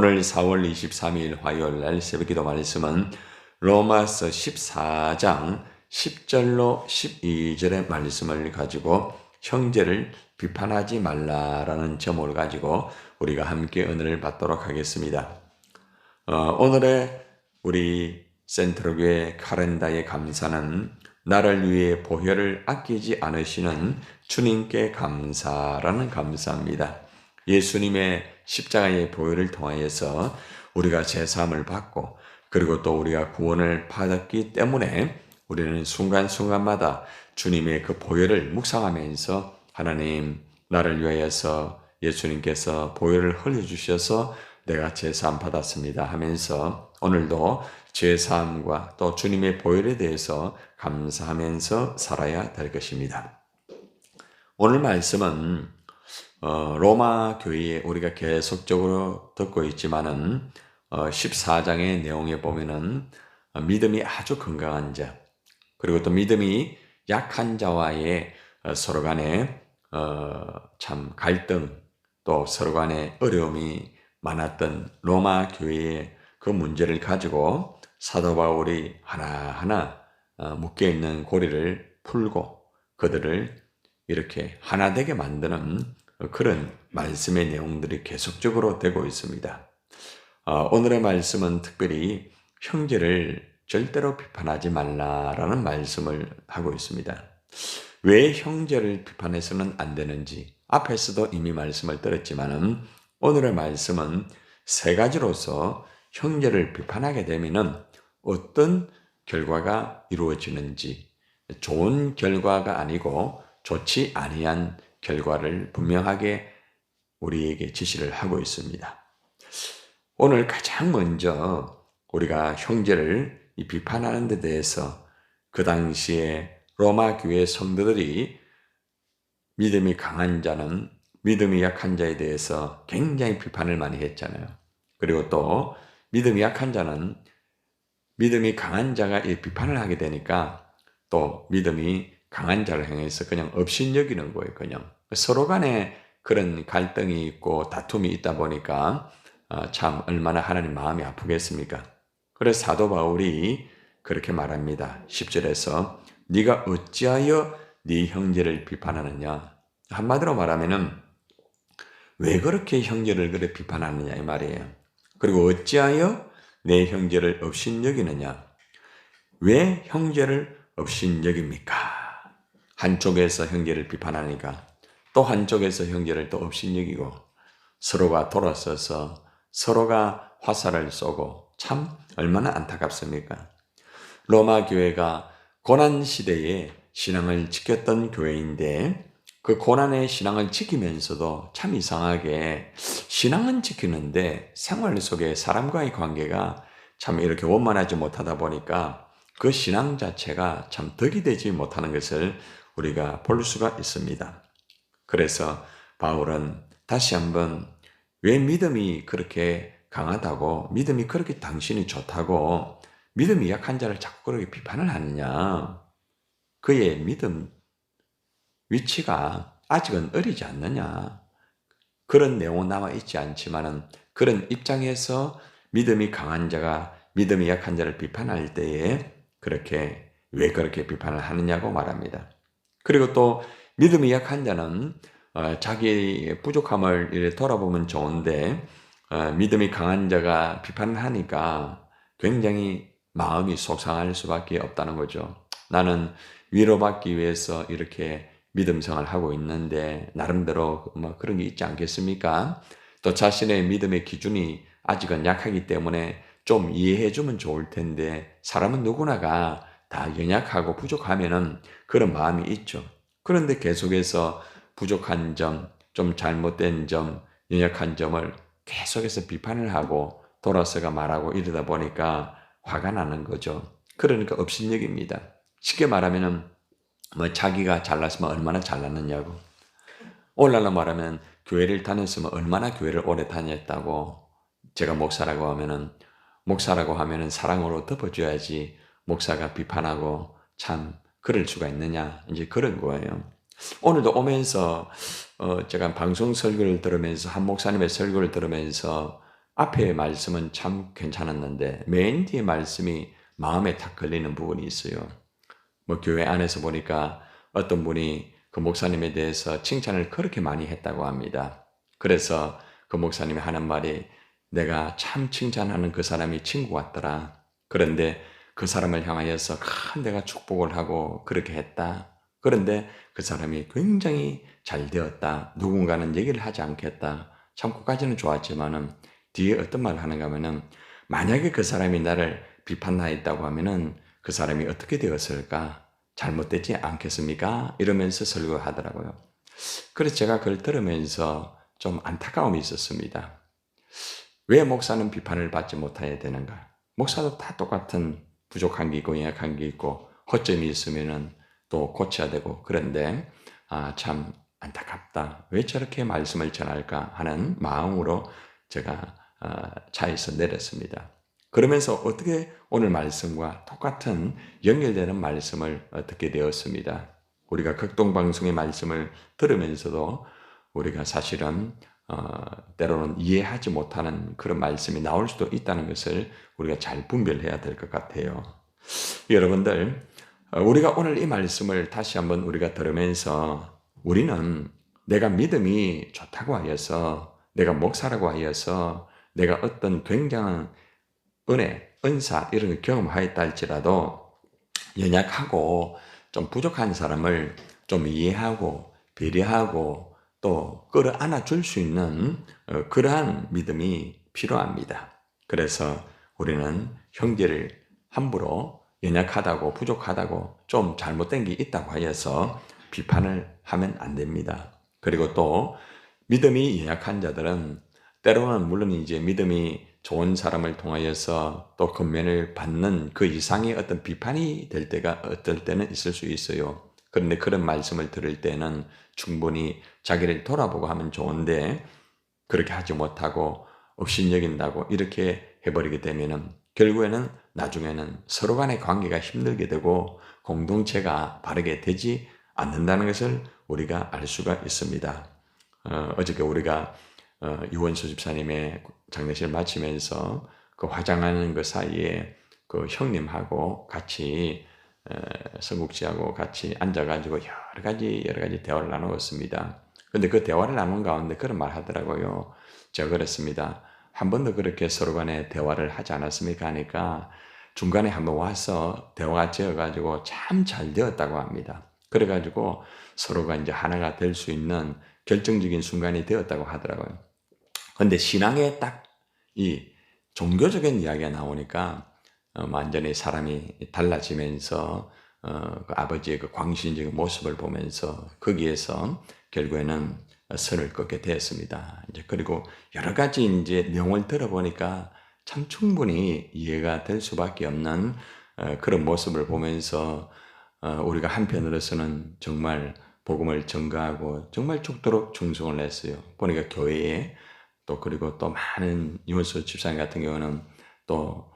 오늘 4월 23일 화요일 날 새벽 기도 말씀은 로마서 14장 10절로 12절의 말씀을 가지고 형제를 비판하지 말라라는 제목을 가지고 우리가 함께 은혜를 받도록 하겠습니다. 어, 오늘의 우리 센트로교의 카렌다의 감사는 나를 위해 보혈을 아끼지 않으시는 주님께 감사라는 감사입니다. 예수님의 십자가의 보혈을 통하여서 우리가 제사함을 받고 그리고 또 우리가 구원을 받았기 때문에 우리는 순간순간마다 주님의 그 보혈을 묵상하면서 하나님 나를 위하여서 예수님께서 보혈을 흘려주셔서 내가 제사함 받았습니다 하면서 오늘도 제사함과 또 주님의 보혈에 대해서 감사하면서 살아야 될 것입니다. 오늘 말씀은 어, 로마 교회에 우리가 계속적으로 듣고 있지만은 어, 14장의 내용에 보면은 어, 믿음이 아주 건강한 자 그리고 또 믿음이 약한 자와의 어, 서로 간에 어, 참 갈등 또 서로 간에 어려움이 많았던 로마 교회의 그 문제를 가지고 사도 바울이 하나하나 어, 묶여 있는 고리를 풀고 그들을 이렇게 하나 되게 만드는 그런 말씀의 내용들이 계속적으로 되고 있습니다. 어, 오늘의 말씀은 특별히 형제를 절대로 비판하지 말라라는 말씀을 하고 있습니다. 왜 형제를 비판해서는 안 되는지 앞에서도 이미 말씀을 들었지만은 오늘의 말씀은 세 가지로서 형제를 비판하게 되면은 어떤 결과가 이루어지는지 좋은 결과가 아니고 좋지 아니한 결과를 분명하게 우리에게 지시를 하고 있습니다. 오늘 가장 먼저 우리가 형제를 비판하는 데 대해서 그 당시에 로마 교회 성도들이 믿음이 강한 자는 믿음이 약한 자에 대해서 굉장히 비판을 많이 했잖아요. 그리고 또 믿음이 약한 자는 믿음이 강한 자가 이 비판을 하게 되니까 또 믿음이 강한 자를 향해서 그냥 업신여기는 거예요. 그냥 서로 간에 그런 갈등이 있고 다툼이 있다 보니까 어, 참 얼마나 하나님 마음이 아프겠습니까? 그래서 사도 바울이 그렇게 말합니다. 10절에서 네가 어찌하여 네 형제를 비판하느냐? 한마디로 말하면은 왜 그렇게 형제를 그래 비판하느냐 이 말이에요. 그리고 어찌하여 내 형제를 업신여기느냐? 왜 형제를 업신여깁니까? 한쪽에서 형제를 비판하니까 또 한쪽에서 형제를 또 업신여기고 서로가 돌아서서 서로가 화살을 쏘고 참 얼마나 안타깝습니까? 로마 교회가 고난 시대에 신앙을 지켰던 교회인데 그 고난의 신앙을 지키면서도 참 이상하게 신앙은 지키는데 생활 속에 사람과의 관계가 참 이렇게 원만하지 못하다 보니까 그 신앙 자체가 참 덕이 되지 못하는 것을 우리가 볼 수가 있습니다. 그래서 바울은 다시 한번 왜 믿음이 그렇게 강하다고 믿음이 그렇게 당신이 좋다고 믿음이 약한 자를 자꾸 그렇게 비판을 하느냐 그의 믿음 위치가 아직은 어리지 않느냐 그런 내용은 남아 있지 않지만은 그런 입장에서 믿음이 강한 자가 믿음이 약한 자를 비판할 때에 그렇게 왜 그렇게 비판을 하느냐고 말합니다. 그리고 또 믿음이 약한 자는 어, 자기 부족함을 돌아보면 좋은데 어, 믿음이 강한 자가 비판을 하니까 굉장히 마음이 속상할 수밖에 없다는 거죠. 나는 위로받기 위해서 이렇게 믿음 생활 하고 있는데 나름대로 뭐 그런 게 있지 않겠습니까? 또 자신의 믿음의 기준이 아직은 약하기 때문에 좀 이해해 주면 좋을 텐데 사람은 누구나가 다 연약하고 부족하면은 그런 마음이 있죠. 그런데 계속해서 부족한 점, 좀 잘못된 점, 연약한 점을 계속해서 비판을 하고 돌아서가 말하고 이러다 보니까 화가 나는 거죠. 그러니까 업신여깁니다. 쉽게 말하면은 뭐 자기가 잘났으면 얼마나 잘났느냐고. 오늘날 말하면 교회를 다녔으면 얼마나 교회를 오래 다녔다고. 제가 목사라고 하면은 목사라고 하면은 사랑으로 덮어줘야지 목사가 비판하고 참 그럴 수가 있느냐 이제 그런 거예요. 오늘도 오면서 어 제가 방송 설교를 들으면서 한 목사님의 설교를 들으면서 앞에 말씀은 참 괜찮았는데 맨 뒤에 말씀이 마음에 탁 걸리는 부분이 있어요. 뭐 교회 안에서 보니까 어떤 분이 그 목사님에 대해서 칭찬을 그렇게 많이 했다고 합니다. 그래서 그 목사님이 하는 말이 내가 참 칭찬하는 그 사람이 친구 같더라. 그런데 그 사람을 향하여서 큰 내가 축복을 하고 그렇게 했다. 그런데 그 사람이 굉장히 잘 되었다. 누군가는 얘기를 하지 않겠다. 참 그까지는 좋았지만은 뒤에 어떤 말을 하는가 하면은 만약에 그 사람이 나를 비판하였다고 하면은 그 사람이 어떻게 되었을까? 잘못되지 않겠습니까? 이러면서 설교하더라고요. 그래서 제가 그걸 들으면서 좀 안타까움이 있었습니다. 왜 목사는 비판을 받지 못해야 되는가? 목사도 다 똑같은 부족한 게 있고 약한 게 있고 허점이 있으면은 또 고쳐야 되고 그런데 아, 참 안타깝다. 왜 저렇게 말씀을 전할까 하는 마음으로 제가 아, 차에서 내렸습니다. 그러면서 어떻게 오늘 말씀과 똑같은 연결되는 말씀을 듣게 되었습니다. 우리가 극동방송의 말씀을 들으면서도 우리가 사실은 어, 때로는 이해하지 못하는 그런 말씀이 나올 수도 있다는 것을 우리가 잘 분별해야 될 것 같아요. 여러분들, 어, 우리가 오늘 이 말씀을 다시 한번 우리가 들으면서 우리는 내가 믿음이 좋다고 하여서 내가 목사라고 하여서 내가 어떤 굉장한 은혜, 은사 이런 걸 경험하였다 할지라도 연약하고 좀 부족한 사람을 좀 이해하고 배려하고 또 끌어안아 줄 수 있는 어, 그러한 믿음이 필요합니다. 그래서 우리는 형제를 함부로 연약하다고 부족하다고 좀 잘못된 게 있다고 하여서 비판을 하면 안 됩니다. 그리고 또 믿음이 연약한 자들은 때로는 물론 이제 믿음이 좋은 사람을 통하여서 또 건면을 받는 그 이상의 어떤 비판이 될 때가 어떨 때는 있을 수 있어요. 그런데 그런 말씀을 들을 때는 충분히 자기를 돌아보고 하면 좋은데 그렇게 하지 못하고 업신여긴다고 이렇게 해버리게 되면은 결국에는 나중에는 서로 간의 관계가 힘들게 되고 공동체가 바르게 되지 않는다는 것을 우리가 알 수가 있습니다. 어, 어저께 우리가 어, 유원수 집사님의 장례식을 마치면서 그 화장하는 그 사이에 그 형님하고 같이 성국지하고 같이 앉아가지고 여러 가지 여러 가지 대화를 나누었습니다. 근데 그 대화를 나눈 가운데 그런 말 하더라고요. 제가 그랬습니다. 한 번도 그렇게 서로 간에 대화를 하지 않았습니까? 하니까 중간에 한번 와서 대화가 지어가지고 참 잘 되었다고 합니다. 그래가지고 서로가 이제 하나가 될 수 있는 결정적인 순간이 되었다고 하더라고요. 근데 신앙에 딱 이 종교적인 이야기가 나오니까 어, 완전히 사람이 달라지면서 어, 그 아버지의 그 광신적인 모습을 보면서 거기에서 결국에는 선을 긋게 되었습니다. 이제 그리고 여러 가지 이제 내용을 들어보니까 참 충분히 이해가 될 수밖에 없는 어, 그런 모습을 보면서 어, 우리가 한편으로서는 정말 복음을 전가하고 정말 죽도록 충성을 했어요. 보니까 교회에 또 그리고 또 많은 이원수 집사님 같은 경우는 또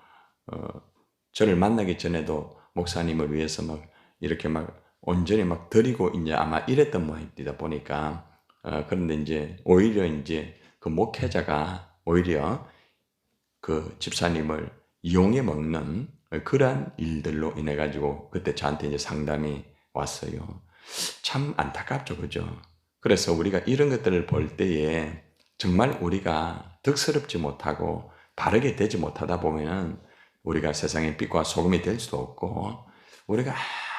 어, 저를 만나기 전에도 목사님을 위해서 막 이렇게 막 온전히 막 드리고 이제 아마 이랬던 모양이다 보니까 어, 그런데 이제 오히려 이제 그 목회자가 오히려 그 집사님을 이용해 먹는 그러한 일들로 인해 가지고 그때 저한테 이제 상담이 왔어요. 참 안타깝죠, 그죠? 그래서 우리가 이런 것들을 볼 때에 정말 우리가 득스럽지 못하고 바르게 되지 못하다 보면은 우리가 세상의 빛과 소금이 될 수도 없고 우리가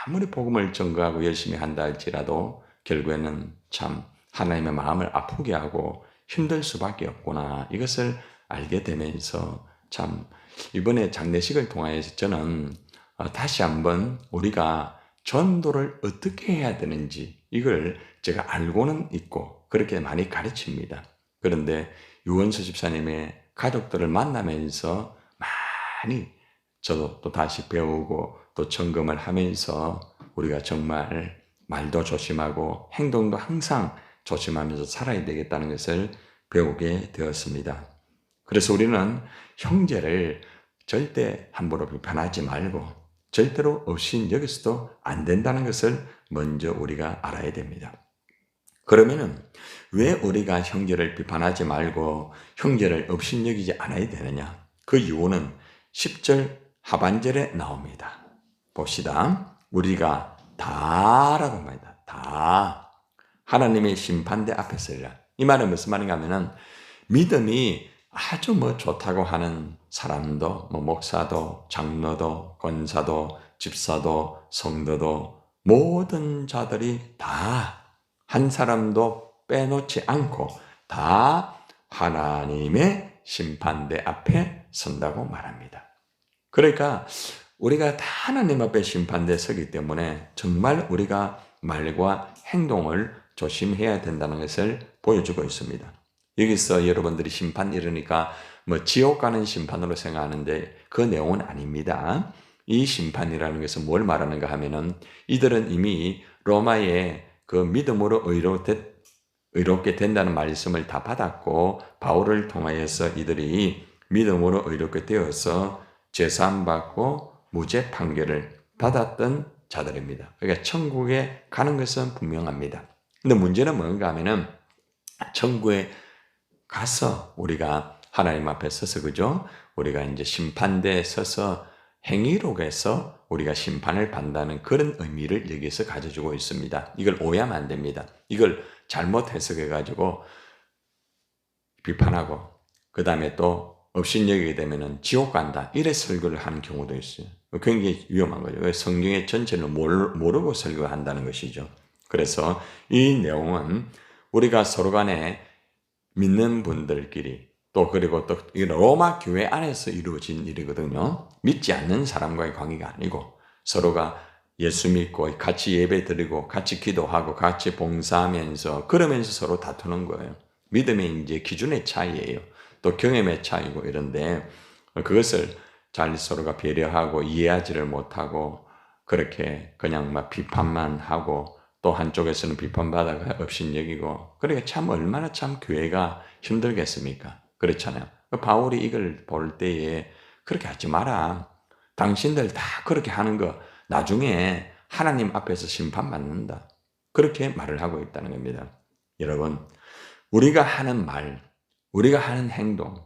아무리 복음을 전거하고 열심히 한다 할지라도 결국에는 참 하나님의 마음을 아프게 하고 힘들 수밖에 없구나 이것을 알게 되면서 참 이번에 장례식을 통하여서 저는 어, 다시 한번 우리가 전도를 어떻게 해야 되는지 이걸 제가 알고는 있고 그렇게 많이 가르칩니다. 그런데 유원수 집사님의 가족들을 만나면서 많이 저도 또 다시 배우고 또 점검을 하면서 우리가 정말 말도 조심하고 행동도 항상 조심하면서 살아야 되겠다는 것을 배우게 되었습니다. 그래서 우리는 형제를 절대 함부로 비판하지 말고 절대로 없인 여기서도 안 된다는 것을 먼저 우리가 알아야 됩니다. 그러면은 왜 우리가 형제를 비판하지 말고 형제를 업신여기지 않아야 되느냐? 그 이유는 10절 하반절에 나옵니다. 봅시다. 우리가 다라고 말이다. 다. 하나님의 심판대 앞에 서리라. 이 말은 무슨 말인가 하면은 믿음이 아주 뭐 좋다고 하는 사람도, 뭐 목사도, 장로도, 권사도, 집사도, 성도도 모든 자들이 다 한 사람도 빼놓지 않고 다 하나님의 심판대 앞에 선다고 말합니다. 그러니까 우리가 다 하나님 앞에 심판대 서기 때문에 정말 우리가 말과 행동을 조심해야 된다는 것을 보여주고 있습니다. 여기서 여러분들이 심판 이러니까 뭐 지옥 가는 심판으로 생각하는데 그 내용은 아닙니다. 이 심판이라는 것은 뭘 말하는가 하면은 이들은 이미 로마의 그 믿음으로 의롭게, 의롭게 된다는 말씀을 다 받았고 바울을 통하여서 이들이 믿음으로 의롭게 되어서 죄사함 받고 무죄 판결을 받았던 자들입니다. 그러니까 천국에 가는 것은 분명합니다. 근데 문제는 뭔가 하면은 천국에 가서 우리가 하나님 앞에 서서 그죠? 우리가 이제 심판대에 서서 행위록에서 우리가 심판을 받는다는 그런 의미를 여기서 가져주고 있습니다. 이걸 오해하면 안 됩니다. 이걸 잘못 해석해 가지고 비판하고 그 다음에 또 업신여기게 되면은 지옥 간다 이래 설교를 하는 경우도 있어요. 굉장히 위험한 거죠. 성경의 전체를 모르고 설교한다는 것이죠. 그래서 이 내용은 우리가 서로 간에 믿는 분들끼리 또 그리고 또 로마 교회 안에서 이루어진 일이거든요. 믿지 않는 사람과의 관계가 아니고 서로가 예수 믿고 같이 예배 드리고 같이 기도하고 같이 봉사하면서 그러면서 서로 다투는 거예요. 믿음의 이제 기준의 차이예요. 또 경험의 차이고 이런데 그것을 잘 서로가 배려하고 이해하지를 못하고 그렇게 그냥 막 비판만 하고 또 한쪽에서는 비판받아가 업신여기고 그러니까 참 얼마나 참 교회가 힘들겠습니까? 그렇잖아요. 바울이 이걸 볼 때에 그렇게 하지 마라. 당신들 다 그렇게 하는 거 나중에 하나님 앞에서 심판받는다. 그렇게 말을 하고 있다는 겁니다. 여러분, 우리가 하는 말, 우리가 하는 행동,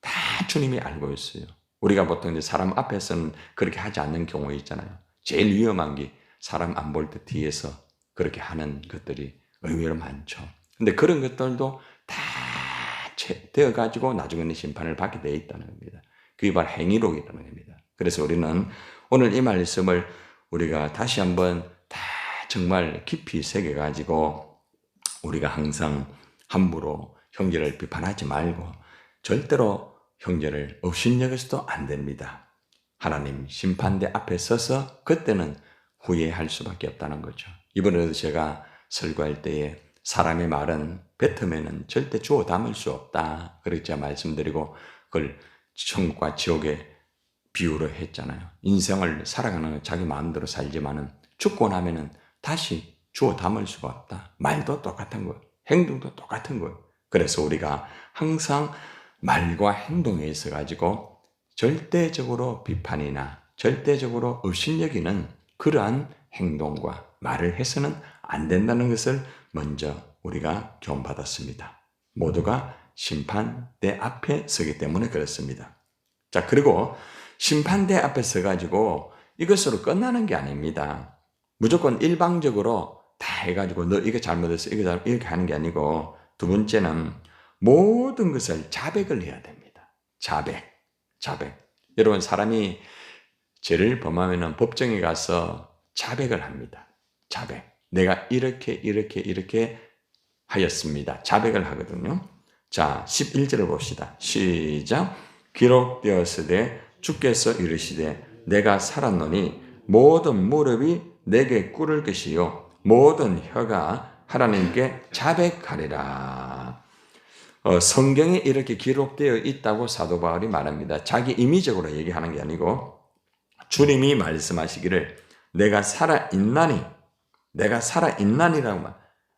다 주님이 알고 있어요. 우리가 보통 이제 사람 앞에서는 그렇게 하지 않는 경우 있잖아요. 제일 위험한 게 사람 안 볼 때 뒤에서 그렇게 하는 것들이 의외로 많죠. 근데 그런 것들도 다 되어 가지고 나중에는 심판을 받게 돼 있다는 겁니다. 그게 바로 행위록이라는 겁니다. 그래서 우리는 오늘 이 말씀을 우리가 다시 한번 다 정말 깊이 새겨 가지고 우리가 항상 함부로 형제를 비판하지 말고 절대로 형제를 업신여겨서도 안 됩니다. 하나님 심판대 앞에 서서 그때는 후회할 수밖에 없다는 거죠. 이번에도 제가 설교할 때에 사람의 말은 뱉으면 절대 주워 담을 수 없다. 그렇게 말씀드리고 그걸 천국과 지옥의 비유로 했잖아요. 인생을 살아가는 자기 마음대로 살지만은 죽고 나면은 다시 주워 담을 수가 없다. 말도 똑같은 거예요. 행동도 똑같은 거예요. 그래서 우리가 항상 말과 행동에 있어 가지고 절대적으로 비판이나 절대적으로 의심여기는 그러한 행동과 말을 해서는 안 된다는 것을 먼저 우리가 교훈받았습니다. 모두가 심판대 앞에 서기 때문에 그렇습니다. 자, 그리고 심판대 앞에 서가지고 이것으로 끝나는 게 아닙니다. 무조건 일방적으로 다 해가지고 너 이거 잘못했어, 이거 잘못 이렇게 하는 게 아니고 두 번째는 모든 것을 자백을 해야 됩니다. 자백, 자백. 여러분 사람이 죄를 범하면 법정에 가서 자백을 합니다. 자백. 내가 이렇게 이렇게 이렇게 하였습니다. 자백을 하거든요. 자, 11절을 봅시다. 시작. 기록되었으되 주께서 이르시되 내가 살았노니 모든 무릎이 내게 꿇을 것이요 모든 혀가 하나님께 자백하리라. 어, 성경에 이렇게 기록되어 있다고 사도 바울이 말합니다. 자기 임의적으로 얘기하는 게 아니고 주님이 말씀하시기를 내가 살아 있나니 내가 살아 있나니라고 말.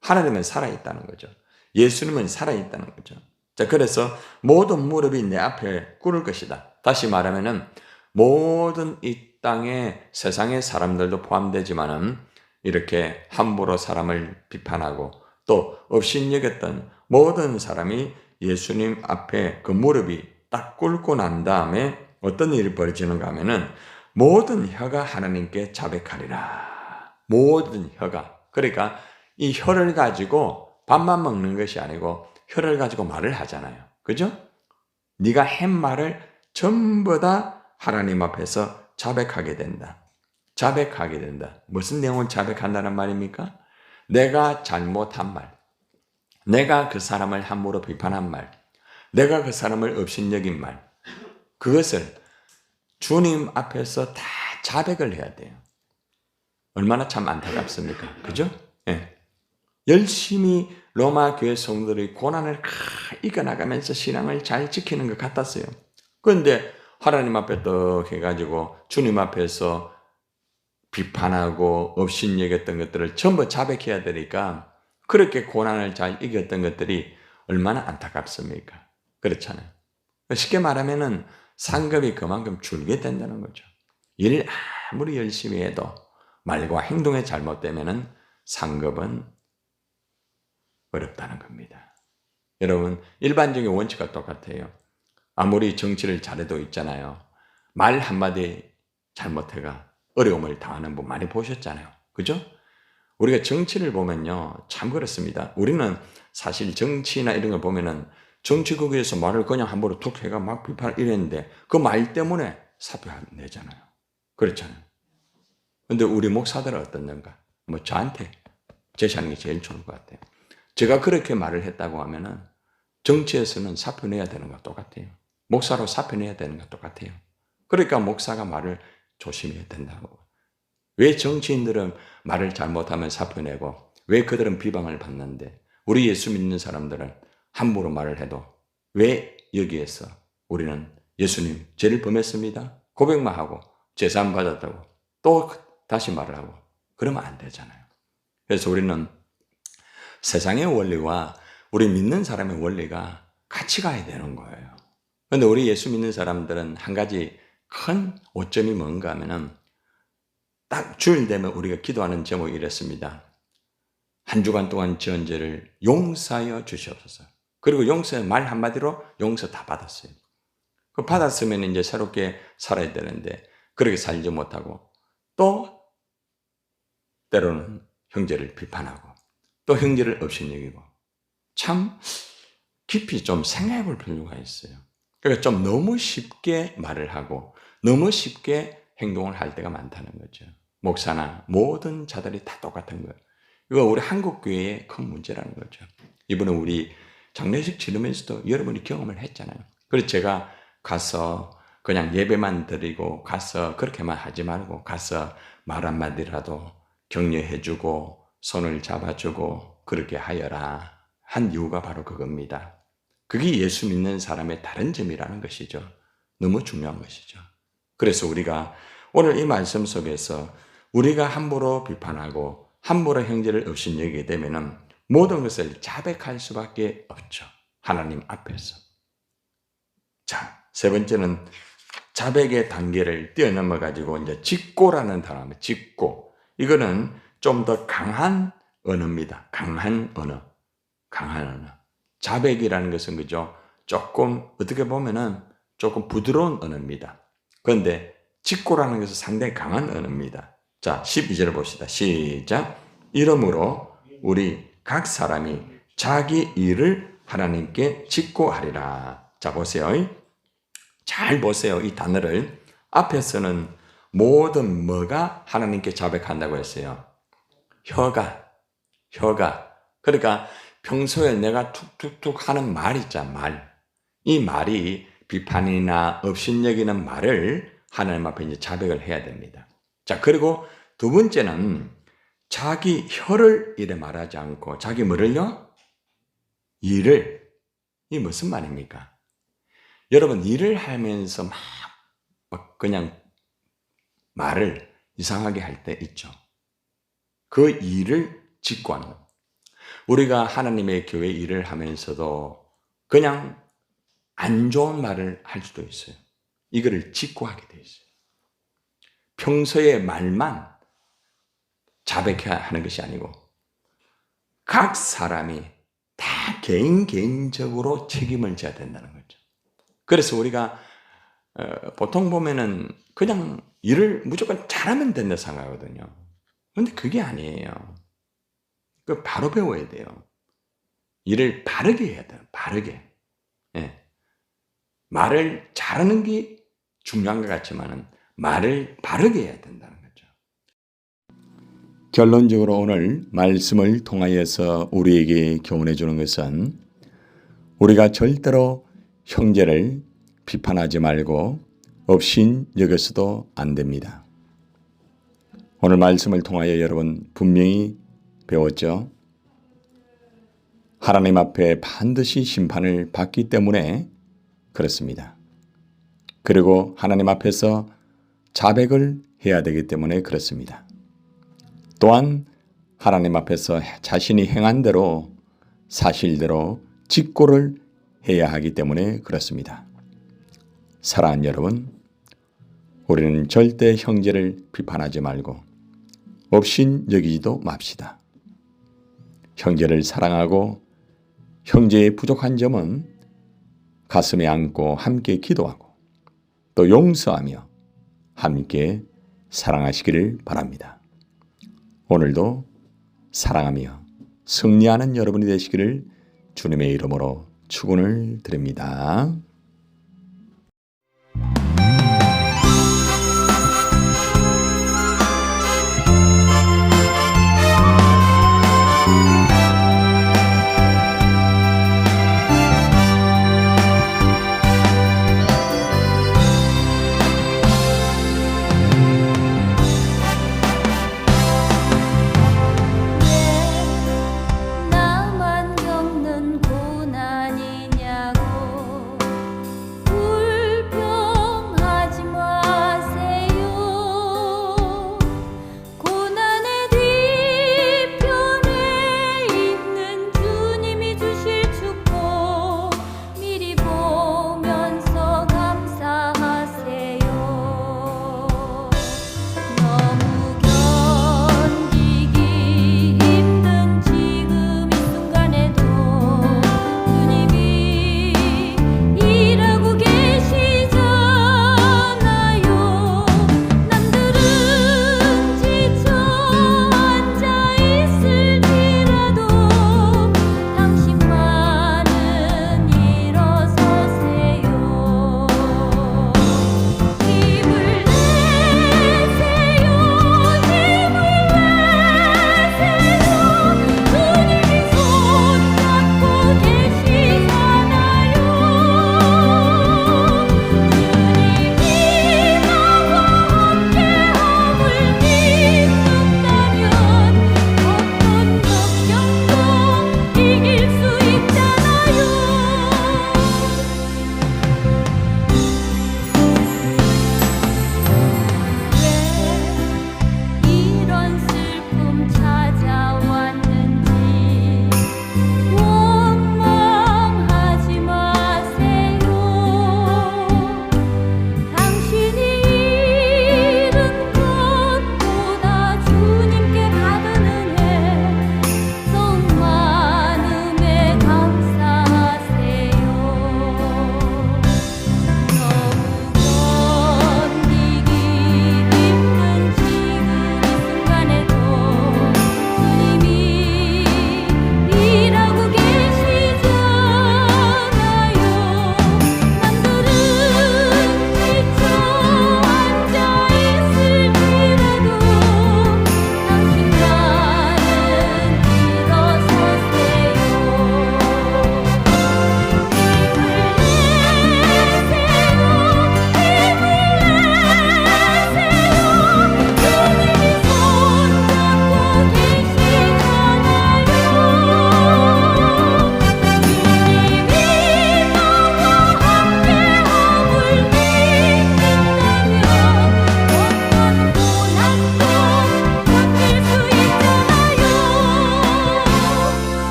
하나님은 살아 있다는 거죠. 예수님은 살아 있다는 거죠. 자, 그래서 모든 무릎이 내 앞에 꿇을 것이다. 다시 말하면은 모든 이 땅의 세상의 사람들도 포함되지만은 이렇게 함부로 사람을 비판하고 또 업신여겼던 모든 사람이 예수님 앞에 그 무릎이 딱 꿇고 난 다음에 어떤 일이 벌어지는가 하면은 모든 혀가 하나님께 자백하리라. 모든 혀가. 그러니까 이 혀를 가지고 밥만 먹는 것이 아니고 혀를 가지고 말을 하잖아요. 그죠? 네가 한 말을 전부 다 하나님 앞에서 자백하게 된다. 자백하게 된다. 무슨 내용을 자백한다는 말입니까? 내가 잘못한 말, 내가 그 사람을 함부로 비판한 말, 내가 그 사람을 업신여긴 말, 그것을 주님 앞에서 다 자백을 해야 돼요. 얼마나 참 안타깝습니까? 그죠? 예. 열심히 로마 교회 성도들이 고난을 이겨나가면서 신앙을 잘 지키는 것 같았어요. 그런데 하나님 앞에 떡 해가지고 주님 앞에서 비판하고 업신여겼던 것들을 전부 자백해야 되니까 그렇게 고난을 잘 이겼던 것들이 얼마나 안타깝습니까? 그렇잖아요. 쉽게 말하면은 상급이 그만큼 줄게 된다는 거죠. 일 아무리 열심히 해도 말과 행동에 잘못되면은 상급은 어렵다는 겁니다. 여러분, 일반적인 원칙과 똑같아요. 아무리 정치를 잘해도 있잖아요. 말 한마디 잘못해가 어려움을 당하는 분 많이 보셨잖아요. 그죠? 우리가 정치를 보면요. 참 그렇습니다. 우리는 사실 정치나 이런 걸 보면은 정치국에서 말을 그냥 함부로 툭 해가 막 비판 이랬는데 그 말 때문에 사표 안 내잖아요. 그렇잖아요. 근데 우리 목사들은 어떻는가? 뭐 저한테 제시하는 게 제일 좋을 것 같아요. 제가 그렇게 말을 했다고 하면은 정치에서는 사표 내야 되는 것 똑같아요. 목사로 사표 내야 되는 것 똑같아요. 그러니까 목사가 말을 조심해야 된다고. 왜 정치인들은 말을 잘못하면 사표 내고 왜 그들은 비방을 받는데 우리 예수 믿는 사람들은 함부로 말을 해도 왜 여기에서 우리는 예수님 죄를 범했습니다. 고백만 하고 재산 받았다고 또 다시 말을 하고 그러면 안 되잖아요. 그래서 우리는 세상의 원리와 우리 믿는 사람의 원리가 같이 가야 되는 거예요. 그런데 우리 예수 믿는 사람들은 한 가지 큰 오점이 뭔가 하면은 딱 주일 되면 우리가 기도하는 제목이 이랬습니다. 한 주간 동안 지은 죄를 용서하여 주시옵소서. 그리고 용서 말 한마디로 용서 다 받았어요. 그 받았으면 이제 새롭게 살아야 되는데 그렇게 살지 못하고 또 때로는 형제를 비판하고 또 형제를 업신여기고 참 깊이 좀 생각해 볼 필요가 있어요. 그러니까 좀 너무 쉽게 말을 하고 너무 쉽게 행동을 할 때가 많다는 거죠. 목사나 모든 자들이 다 똑같은 거예요. 이거 우리 한국 교회의 큰 문제라는 거죠. 이번에 우리 장례식 치르면서도 여러분이 경험을 했잖아요. 그래서 제가 가서 그냥 예배만 드리고 가서 그렇게만 하지 말고 가서 말 한마디라도 격려해주고 손을 잡아주고 그렇게 하여라 한 이유가 바로 그겁니다. 그게 예수 믿는 사람의 다른 점이라는 것이죠. 너무 중요한 것이죠. 그래서 우리가 오늘 이 말씀 속에서 우리가 함부로 비판하고 함부로 형제를 업신여기게 되면은 모든 것을 자백할 수밖에 없죠. 하나님 앞에서. 자, 세 번째는 자백의 단계를 뛰어넘어 가지고 이제 직고라는 단어입니다. 직고. 이거는 좀 더 강한 언어입니다. 강한 언어. 강한 언어. 자백이라는 것은 그죠? 조금 어떻게 보면은 조금 부드러운 언어입니다. 그런데 직고라는 것은 상당히 강한 언어입니다. 자, 12절을 봅시다. 시작. 이러므로 우리 각 사람이 자기 일을 하나님께 직고하리라. 자, 보세요. 잘 보세요. 이 단어를. 앞에서는 모든 뭐가 하나님께 자백한다고 했어요. 혀가, 혀가. 그러니까 평소에 내가 툭툭툭 하는 말 있잖아, 말. 이 말이 비판이나 업신여기는 말을 하나님 앞에 이제 자백을 해야 됩니다. 자, 그리고 두 번째는 자기 혀를 이래 말하지 않고 자기 뭐를요? 일을. 이 무슨 말입니까? 여러분, 일을 하면서 막, 막 그냥 말을 이상하게 할 때 있죠. 그 일을 짓고 하는 것. 우리가 하나님의 교회 일을 하면서도 그냥 안 좋은 말을 할 수도 있어요. 이거를 짓고 하게 돼 있어요. 평소의 말만 자백해야 하는 것이 아니고 각 사람이 다 개인 개인적으로 책임을 져야 된다는 거죠. 그래서 우리가 어, 보통 보면은 그냥 일을 무조건 잘하면 된다 생각하거든요. 근데 그게 아니에요. 그 바로 배워야 돼요. 일을 바르게 해야 돼요. 바르게. 예. 말을 잘하는 게 중요한 것 같지만은 말을 바르게 해야 된다는 거죠. 결론적으로 오늘 말씀을 통하여서 우리에게 교훈해 주는 것은 우리가 절대로 형제를 비판하지 말고 없인 여겨서도 안 됩니다. 오늘 말씀을 통하여 여러분 분명히 배웠죠. 하나님 앞에 반드시 심판을 받기 때문에 그렇습니다. 그리고 하나님 앞에서 자백을 해야 되기 때문에 그렇습니다. 또한 하나님 앞에서 자신이 행한 대로 사실대로 직고를 해야 하기 때문에 그렇습니다. 사랑하는 여러분, 우리는 절대 형제를 비판하지 말고 없인 여기지도 맙시다. 형제를 사랑하고 형제의 부족한 점은 가슴에 안고 함께 기도하고 또 용서하며 함께 사랑하시기를 바랍니다. 오늘도 사랑하며 승리하는 여러분이 되시기를 주님의 이름으로 축원을 드립니다.